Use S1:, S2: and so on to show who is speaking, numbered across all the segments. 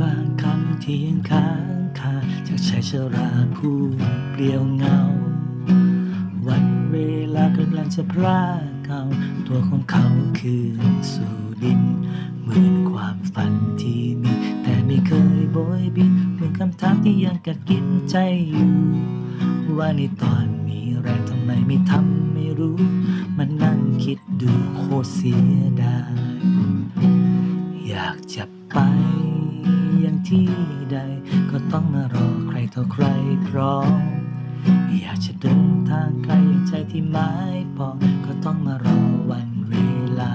S1: บางคำที่ยังค้างคาจากชายชราผู้เปลี่ยวเงา วันเวลากำลังจะพรากเอาตัวของเขาคืนสู่ดิน เหมือนความฝันที่มี แต่ไม่เคยโบยบิน เหมือนคำถามที่ยังกัดกินใจอยู่ ว่าในตอนมีแรงทำไมไม่ทำไม่รู้ มันนั่งคิดดูโคตรเสียดายอยากจะไป ที่ใด ก็ต้องมารอใครเท่าใครพร้อม อยากจะเดินทางไกลใจที่หมายปองก็ต้องมารอวันเวลา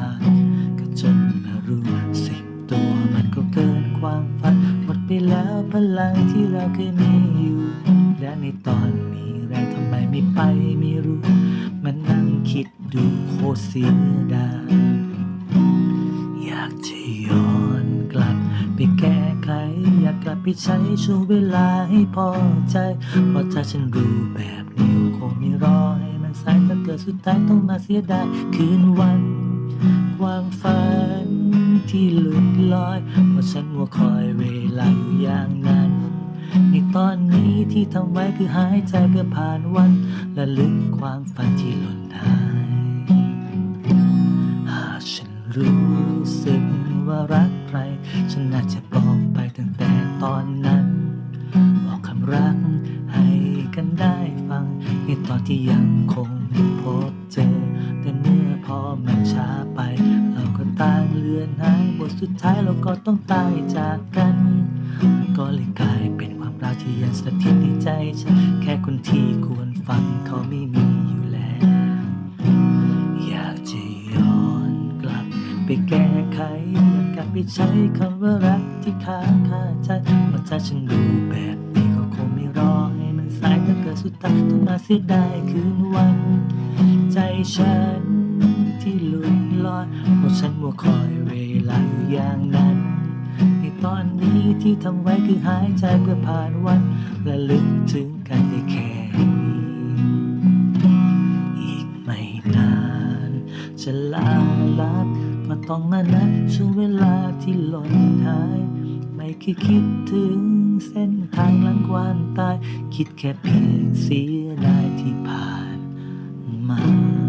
S1: ก็จนมารู้สึกตัวมันก็เกินความฝัน หมดไปแล้วพลังที่เราเคยมีอยู่ และในตอนมีแรงทำไมไม่ไปไม่รู้ มันนั่งคิดดูโคตรเสียดาย ไปใช้ช่วงเวลาให้พอใจ เพราะถ้าฉันรู้แบบนี้คงไม่รอให้มันสายถ้าเกิดสุดท้ายต้องมาเสียดายคืนวันความฝันที่หลุดลอย เพราะฉันมัวคอยเวลาอยู่อย่างนั้น ในตอนนี้ที่ทำไว้คือหายใจเพื่อผ่านวัน และลึกความฝันที่หล่นหาย หากฉันรู้สึกว่ารักใคร ฉันน่าจะ ตอนนั้น บอกคำรักให้กันได้ฟังในตอนที่ยังคงพบเจอ แต่เมื่อพอมันช้าไป เราก็ต่างเลือนหายบทสุดท้ายเราก็ต้องตายจากกันมันก็เลยกลายเป็นความรักที่ยังสถิตในใจฉันแค่คนที่ควรฟังเขาไม่มีอยู่แล้ว อยากจะย้อนกลับไปแก้ไข ไปใช้คำว่ารักที่ค้างคาใจว่าถ้าฉันรู้แบบนี้ก็คงไม่รอให้มันสายถ้าเกิดสุดท้ายต้องมาเสียดายคืนวัน ใจฉันที่หลุดลอยเพราะฉันมัวคอยเวลาอยู่อย่างนั้นในตอนนี้ที่ทำไว้คือหายใจเพื่อผ่านวันและลึกถึงกันได้แค่นี้อีกไม่นานจะลาลับ ต้องมานับช่วงเวลาที่หล่นหาย ไม่เคยคิดถึงเส้นทางหลังความตาย คิดแค่เพียงเสียดายที่ผ่านมา